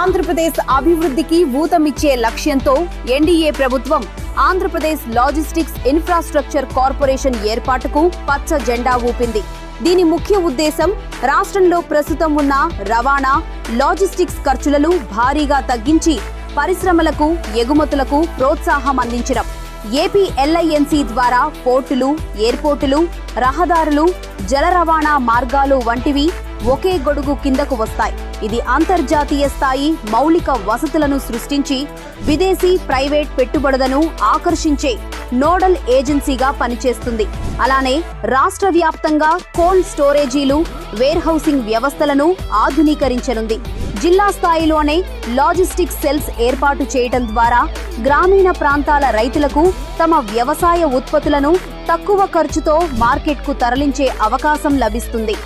ఆంధ్రప్రదేశ్ అభివృద్ధికి ఊతమిచ్చే లక్ష్యంతో ఎన్డీఏ ప్రభుత్వం ఆంధ్రప్రదేశ్ లాజిస్టిక్స్ ఇన్ఫ్రాస్ట్రక్చర్ కార్పొరేషన్ ఏర్పాటుకు పచ్చ జెండా ఊపింది. దీని ముఖ్య ఉద్దేశం రాష్ట్రంలో ప్రస్తుతం ఉన్న రవాణా లాజిస్టిక్స్ ఖర్చులను భారీగా తగ్గించి పరిశ్రమలకు ఎగుమతులకు ప్రోత్సాహం అందించడం. ఏపీ ఎల్ఐఎన్సీ ద్వారా పోర్టులు ఎయిర్పోర్టులు రహదారులు జల రవాణా మార్గాలు వంటివి ఒకే గొడుగు కిందకు వస్తాయి. ఇది అంతర్జాతీయ స్థాయి మౌలిక వసతులను సృష్టించి విదేశీ ప్రైవేట్ పెట్టుబడులను ఆకర్షించే నోడల్ ఏజెన్సీగా పనిచేస్తుంది. అలానే రాష్ట్ర వ్యాప్తంగా కోల్డ్ స్టోరేజీలు వేర్ హౌసింగ్ వ్యవస్థలను ఆధునీకరించనుంది. జిల్లా స్థాయిలోనే లాజిస్టిక్ సెల్స్ ఏర్పాటు చేయటం ద్వారా గ్రామీణ ప్రాంతాల రైతులకు తమ వ్యవసాయ ఉత్పత్తులను తక్కువ ఖర్చుతో మార్కెట్కు తరలించే అవకాశం లభిస్తుంది.